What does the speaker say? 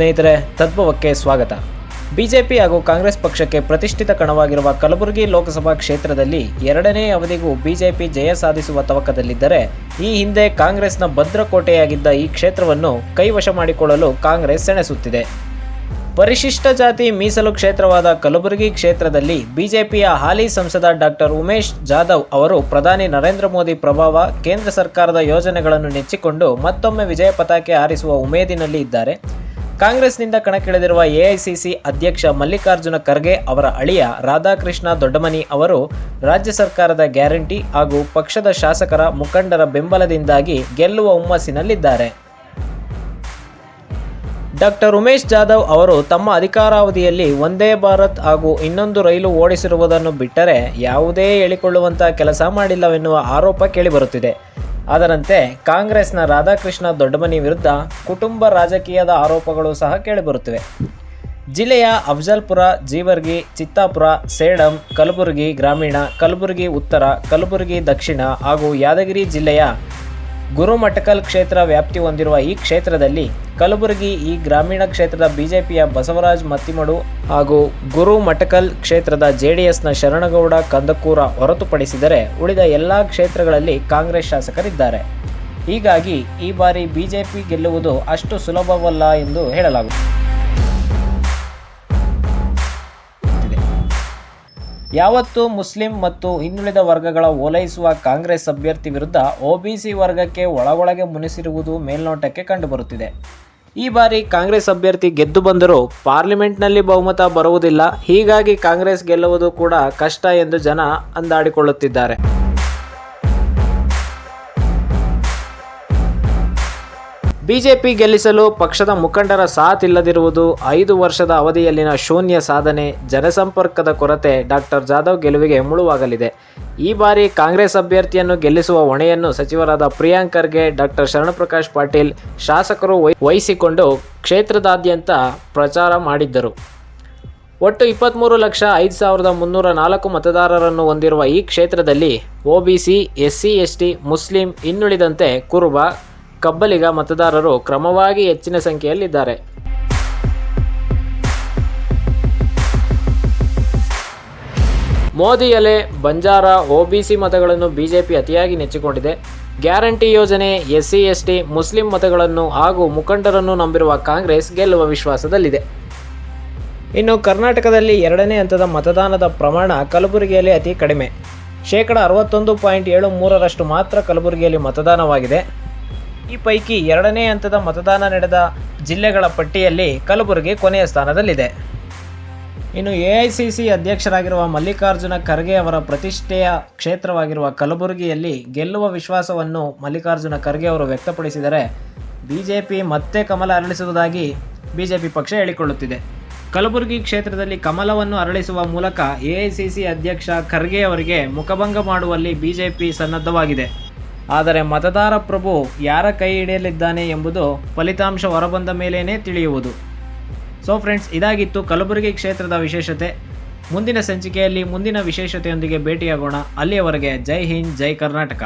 ಸ್ನೇಹಿತರೆ, ತದ್ಭವಕ್ಕೆ ಸ್ವಾಗತ. ಬಿಜೆಪಿ ಹಾಗೂ ಕಾಂಗ್ರೆಸ್ ಪಕ್ಷಕ್ಕೆ ಪ್ರತಿಷ್ಠಿತ ಕಣವಾಗಿರುವ ಕಲಬುರಗಿ ಲೋಕಸಭಾ ಕ್ಷೇತ್ರದಲ್ಲಿ ಎರಡನೇ ಅವಧಿಗೂ ಬಿಜೆಪಿ ಜಯ ಸಾಧಿಸುವ ತವಕದಲ್ಲಿದ್ದರೆ, ಈ ಹಿಂದೆ ಕಾಂಗ್ರೆಸ್ನ ಭದ್ರಕೋಟೆಯಾಗಿದ್ದ ಈ ಕ್ಷೇತ್ರವನ್ನು ಕೈವಶ ಮಾಡಿಕೊಳ್ಳಲು ಕಾಂಗ್ರೆಸ್ ಸೆಣಸುತ್ತಿದೆ. ಪರಿಶಿಷ್ಟ ಜಾತಿ ಮೀಸಲು ಕ್ಷೇತ್ರವಾದ ಕಲಬುರಗಿ ಕ್ಷೇತ್ರದಲ್ಲಿ ಬಿಜೆಪಿಯ ಹಾಲಿ ಸಂಸದ ಡಾಕ್ಟರ್ ಉಮೇಶ್ ಜಾಧವ್ ಅವರು ಪ್ರಧಾನಿ ನರೇಂದ್ರ ಮೋದಿ ಪ್ರಭಾವ, ಕೇಂದ್ರ ಸರ್ಕಾರದ ಯೋಜನೆಗಳನ್ನು ನೆಚ್ಚಿಕೊಂಡು ಮತ್ತೊಮ್ಮೆ ವಿಜಯ ಪತಾಕೆ ಹಾರಿಸುವ ಉಮೇದಿನಲ್ಲಿ ಇದ್ದಾರೆ. ಕಾಂಗ್ರೆಸ್ನಿಂದ ಕಣಕ್ಕಿಳಿದಿರುವ ಎಐಸಿಸಿ ಅಧ್ಯಕ್ಷ ಮಲ್ಲಿಕಾರ್ಜುನ ಖರ್ಗೆ ಅವರ ಅಳಿಯ ರಾಧಾಕೃಷ್ಣ ದೊಡ್ಡಮನಿ ಅವರು ರಾಜ್ಯ ಸರ್ಕಾರದ ಗ್ಯಾರಂಟಿ ಹಾಗೂ ಪಕ್ಷದ ಶಾಸಕರ ಮುಖಂಡರ ಬೆಂಬಲದಿಂದಾಗಿ ಗೆಲ್ಲುವ ಹುಮ್ಮಸ್ಸಿನಲ್ಲಿದ್ದಾರೆ. ಡಾಕ್ಟರ್ ಉಮೇಶ್ ಜಾಧವ್ ಅವರು ತಮ್ಮ ಅಧಿಕಾರಾವಧಿಯಲ್ಲಿ ಒಂದೇ ಭಾರತ್ ಹಾಗೂ ಇನ್ನೊಂದು ರೈಲು ಓಡಿಸಿರುವುದನ್ನು ಬಿಟ್ಟರೆ ಯಾವುದೇ ಹೇಳಿಕೊಳ್ಳುವಂತಹ ಕೆಲಸ ಮಾಡಿಲ್ಲವೆನ್ನುವ ಆರೋಪ ಕೇಳಿಬರುತ್ತಿದೆ. ಅದರಂತೆ ಕಾಂಗ್ರೆಸ್ನ ರಾಧಾಕೃಷ್ಣ ದೊಡ್ಡಮನಿ ವಿರುದ್ಧ ಕುಟುಂಬ ರಾಜಕೀಯದ ಆರೋಪಗಳು ಸಹ ಕೇಳಿಬರುತ್ತಿವೆ. ಜಿಲ್ಲೆಯ ಅಫಜಲ್ಪುರ, ಜೀವರ್ಗಿ, ಚಿತ್ತಾಪುರ, ಸೇಡಂ, ಕಲಬುರಗಿ ಗ್ರಾಮೀಣ, ಕಲಬುರಗಿ ಉತ್ತರ, ಕಲಬುರಗಿ ದಕ್ಷಿಣ ಹಾಗೂ ಯಾದಗಿರಿ ಜಿಲ್ಲೆಯ ಗುರುಮಠಕಲ್ ಕ್ಷೇತ್ರ ವ್ಯಾಪ್ತಿ ಹೊಂದಿರುವ ಈ ಕ್ಷೇತ್ರದಲ್ಲಿ ಕಲಬುರಗಿ, ಈ ಗ್ರಾಮೀಣ ಕ್ಷೇತ್ರದ ಬಿಜೆಪಿಯ ಬಸವರಾಜ್ ಮತ್ತಿಮಡು ಹಾಗೂ ಗುರುಮಠಕಲ್ ಕ್ಷೇತ್ರದ ಜೆಡಿಎಸ್ನ ಶರಣಗೌಡ ಕಂದಕೂರ ಹೊರತುಪಡಿಸಿದರೆ ಉಳಿದ ಎಲ್ಲ ಕ್ಷೇತ್ರಗಳಲ್ಲಿ ಕಾಂಗ್ರೆಸ್ ಶಾಸಕರಿದ್ದಾರೆ. ಹೀಗಾಗಿ ಈ ಬಾರಿ ಬಿಜೆಪಿ ಗೆಲ್ಲುವುದು ಅಷ್ಟು ಸುಲಭವಲ್ಲ ಎಂದು ಹೇಳಲಾಗುತ್ತದೆ. ಯಾವತ್ತೂ ಮುಸ್ಲಿಂ ಮತ್ತು ಹಿಂದುಳಿದ ವರ್ಗಗಳ ಓಲೈಸುವ ಕಾಂಗ್ರೆಸ್ ಅಭ್ಯರ್ಥಿ ವಿರುದ್ಧ ಒಬಿಸಿ ವರ್ಗಕ್ಕೆ ಒಳಗೊಳಗೆ ಮುನಿಸಿರುವುದು ಮೇಲ್ನೋಟಕ್ಕೆ ಕಂಡುಬರುತ್ತಿದೆ. ಈ ಬಾರಿ ಕಾಂಗ್ರೆಸ್ ಅಭ್ಯರ್ಥಿ ಗೆದ್ದು ಬಂದರೂ ಪಾರ್ಲಿಮೆಂಟ್ನಲ್ಲಿ ಬಹುಮತ ಬರುವುದಿಲ್ಲ. ಹೀಗಾಗಿ ಕಾಂಗ್ರೆಸ್ ಗೆಲ್ಲುವುದು ಕೂಡ ಕಷ್ಟ ಎಂದು ಜನ ಅಂದಾಡಿಕೊಳ್ಳುತ್ತಿದ್ದಾರೆ. ಬಿಜೆಪಿ ಗೆಲ್ಲಿಸಲು ಪಕ್ಷದ ಮುಖಂಡರ ಸಾಥ್ ಇಲ್ಲದಿರುವುದು ಐದು ವರ್ಷದ ಅವಧಿಯಲ್ಲಿನ ಶೂನ್ಯ ಸಾಧನೆ. ಜನಸಂಪರ್ಕದ ಕೊರತೆ ಡಾಕ್ಟರ್ ಜಾಧವ್ ಗೆಲುವಿಗೆ ಮುಳುವಾಗಲಿದೆ. ಈ ಬಾರಿ ಕಾಂಗ್ರೆಸ್ ಅಭ್ಯರ್ಥಿಯನ್ನು ಗೆಲ್ಲಿಸುವ ಹೊಣೆಯನ್ನು ಸಚಿವರಾದ ಪ್ರಿಯಾಂಕ್ ಖರ್ಗೆ ಡಾಕ್ಟರ್ ಶರಣಪ್ರಕಾಶ್ ಪಾಟೀಲ್ ಶಾಸಕರು ವಹಿ- ವಹಿಸಿಕೊಂಡು ಕ್ಷೇತ್ರದಾದ್ಯಂತ ಪ್ರಚಾರ ಮಾಡಿದ್ದರು. ಒಟ್ಟು ಇಪ್ಪತ್ತ್ಮೂರು ಲಕ್ಷ ಐದು ಸಾವಿರದ ಮುನ್ನೂರ ನಾಲ್ಕು ಮತದಾರರನ್ನು ಹೊಂದಿರುವ ಈ ಕ್ಷೇತ್ರದಲ್ಲಿ ಒಬಿಸಿ ಎಸ್ಸಿ ಎಸ್ಟಿ ಮುಸ್ಲಿಂ ಇನ್ನುಳಿದಂತೆ ಕುರುಬ ಕಬ್ಬಲಿಗ ಮತದಾರರು ಕ್ರಮವಾಗಿ ಹೆಚ್ಚಿನ ಸಂಖ್ಯೆಯಲ್ಲಿದ್ದಾರೆ. ಮೋದಿ ಅಲೆ ಬಂಜಾರ ಒಬಿಸಿ ಮತಗಳನ್ನು ಬಿಜೆಪಿ ಅತಿಯಾಗಿ ನೆಚ್ಚಿಕೊಂಡಿದೆ. ಗ್ಯಾರಂಟಿ ಯೋಜನೆ, ಎಸ್ಸಿ, ಎಸ್ಟಿ, ಮುಸ್ಲಿಂ ಮತಗಳನ್ನು ಹಾಗೂ ಮುಖಂಡರನ್ನು ನಂಬಿರುವ ಕಾಂಗ್ರೆಸ್ ಗೆಲ್ಲುವ ವಿಶ್ವಾಸದಲ್ಲಿದೆ. ಇನ್ನು ಕರ್ನಾಟಕದಲ್ಲಿ ಎರಡನೇ ಹಂತದ ಮತದಾನದ ಪ್ರಮಾಣ ಕಲಬುರಗಿಯಲ್ಲಿ ಅತಿ ಕಡಿಮೆ. ಶೇಕಡ ಅರವತ್ತೊಂದು ಪಾಯಿಂಟ್ ಏಳು ಮೂರರಷ್ಟು ಮಾತ್ರ ಕಲಬುರಗಿಯಲ್ಲಿ ಮತದಾನವಾಗಿದೆ. ಈ ಪೈಕಿ ಎರಡನೇ ಹಂತದ ಮತದಾನ ನಡೆದ ಜಿಲ್ಲೆಗಳ ಪಟ್ಟಿಯಲ್ಲಿ ಕಲಬುರಗಿ ಕೊನೆಯ ಸ್ಥಾನದಲ್ಲಿದೆ. ಇನ್ನು ಎಐಸಿಸಿ ಅಧ್ಯಕ್ಷರಾಗಿರುವ ಮಲ್ಲಿಕಾರ್ಜುನ ಖರ್ಗೆ ಅವರ ಪ್ರತಿಷ್ಠೆಯ ಕ್ಷೇತ್ರವಾಗಿರುವ ಕಲಬುರಗಿಯಲ್ಲಿ ಗೆಲ್ಲುವ ವಿಶ್ವಾಸವನ್ನು ಮಲ್ಲಿಕಾರ್ಜುನ ಖರ್ಗೆ ಅವರು ವ್ಯಕ್ತಪಡಿಸಿದರೆ ಬಿಜೆಪಿ ಮತ್ತೆ ಕಮಲ ಅರಳಿಸುವುದಾಗಿ ಬಿಜೆಪಿ ಪಕ್ಷ ಹೇಳಿಕೊಳ್ಳುತ್ತಿದೆ. ಕಲಬುರಗಿ ಕ್ಷೇತ್ರದಲ್ಲಿ ಕಮಲವನ್ನು ಅರಳಿಸುವ ಮೂಲಕ ಎಐಸಿಸಿ ಅಧ್ಯಕ್ಷ ಖರ್ಗೆ ಅವರಿಗೆ ಮುಖಭಂಗ ಮಾಡುವಲ್ಲಿ ಬಿಜೆಪಿ ಸನ್ನದ್ಧವಾಗಿದೆ. ಆದರೆ ಮತದಾರ ಪ್ರಭು ಯಾರ ಕೈ ಹಿಡಿಯಲಿದ್ದಾನೆ ಎಂಬುದು ಫಲಿತಾಂಶ ಹೊರಬಂದ ಮೇಲೇನೇ ತಿಳಿಯುವುದು. ಸೊ ಫ್ರೆಂಡ್ಸ್ ಇದಾಗಿತ್ತು ಕಲಬುರಗಿ ಕ್ಷೇತ್ರದ ವಿಶೇಷತೆ. ಮುಂದಿನ ಸಂಚಿಕೆಯಲ್ಲಿ ಮುಂದಿನ ವಿಶೇಷತೆಯೊಂದಿಗೆ ಭೇಟಿಯಾಗೋಣ. ಅಲ್ಲಿಯವರೆಗೆ ಜೈ ಹಿಂದ್, ಜೈ ಕರ್ನಾಟಕ.